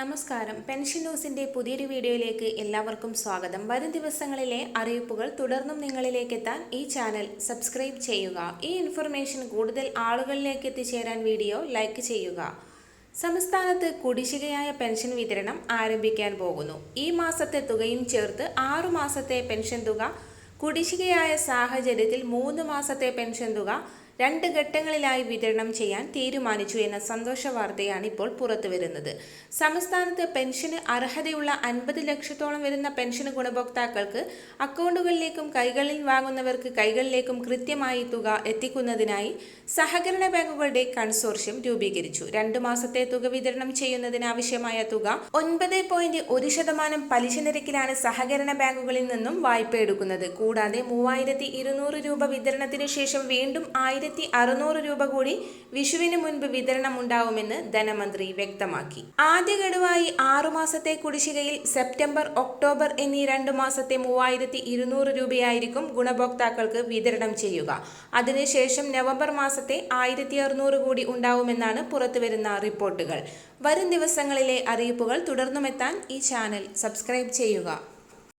നമസ്കാരം. പെൻഷൻ ന്യൂസിന്റെ പുതിയൊരു വീഡിയോയിലേക്ക് എല്ലാവർക്കും സ്വാഗതം. വരും ദിവസങ്ങളിലെ അറിയിപ്പുകൾ തുടർന്നും നിങ്ങളിലേക്ക് എത്താൻ ഈ ചാനൽ സബ്സ്ക്രൈബ് ചെയ്യുക. ഈ ഇൻഫർമേഷൻ കൂടുതൽ ആളുകളിലേക്ക് എത്തിച്ചേരാൻ വീഡിയോ ലൈക്ക് ചെയ്യുക. സംസ്ഥാനത്ത് കുടിശ്ശികയായ പെൻഷൻ വിതരണം ആരംഭിക്കാൻ പോകുന്നു. ഈ മാസത്തെ തുകയും ചേർത്ത് ആറു മാസത്തെ പെൻഷൻ തുക കുടിശ്ശികയായ സാഹചര്യത്തിൽ മൂന്ന് മാസത്തെ പെൻഷൻ തുക രണ്ട് ഘട്ടങ്ങളിലായി വിതരണം ചെയ്യാൻ തീരുമാനിച്ചു എന്ന സന്തോഷ വാർത്തയാണ് ഇപ്പോൾ പുറത്തുവരുന്നത് സംസ്ഥാനത്ത് പെൻഷന് അർഹതയുള്ള അൻപത് ലക്ഷത്തോളം വരുന്ന പെൻഷൻ ഗുണഭോക്താക്കൾക്ക് അക്കൗണ്ടുകളിലേക്കും കൈകളിൽ വാങ്ങുന്നവർക്ക് കൈകളിലേക്കും കൃത്യമായി തുക എത്തിക്കുന്നതിനായി സഹകരണ ബാങ്കുകളുടെ കൺസോർഷ്യം രൂപീകരിച്ചു. രണ്ട് മാസത്തെ തുക വിതരണം ചെയ്യുന്നതിനാവശ്യമായ തുക ഒൻപത് പോയിന്റ് ഒരു ശതമാനം പലിശ നിരക്കിലാണ് സഹകരണ ബാങ്കുകളിൽ നിന്നും വായ്പ എടുക്കുന്നത് കൂടാതെ മൂവായിരത്തി ഇരുന്നൂറ് രൂപ വിതരണത്തിന് ശേഷം വീണ്ടും ആയിരത്തി അറുന്നൂറ് രൂപ കൂടി വിഷുവിന് മുൻപ് വിതരണം ഉണ്ടാവുമെന്ന് ധനമന്ത്രി വ്യക്തമാക്കി. ആദ്യ ഗഡുവായി ആറുമാസത്തെ കുടിശ്ശികയിൽ സെപ്റ്റംബർ ഒക്ടോബർ എന്നീ രണ്ടു മാസത്തെ മൂവായിരത്തി ഇരുന്നൂറ് രൂപയായിരിക്കും ഗുണഭോക്താക്കൾക്ക് വിതരണം ചെയ്യുക. അതിനുശേഷം നവംബർ മാസത്തെ ആയിരത്തി അറുന്നൂറ് കൂടി ഉണ്ടാവുമെന്നാണ് പുറത്തുവരുന്ന റിപ്പോർട്ടുകൾ. വരും ദിവസങ്ങളിലെ അറിയിപ്പുകൾ തുടർന്നുമെത്താൻ ഈ ചാനൽ സബ്സ്ക്രൈബ് ചെയ്യുക.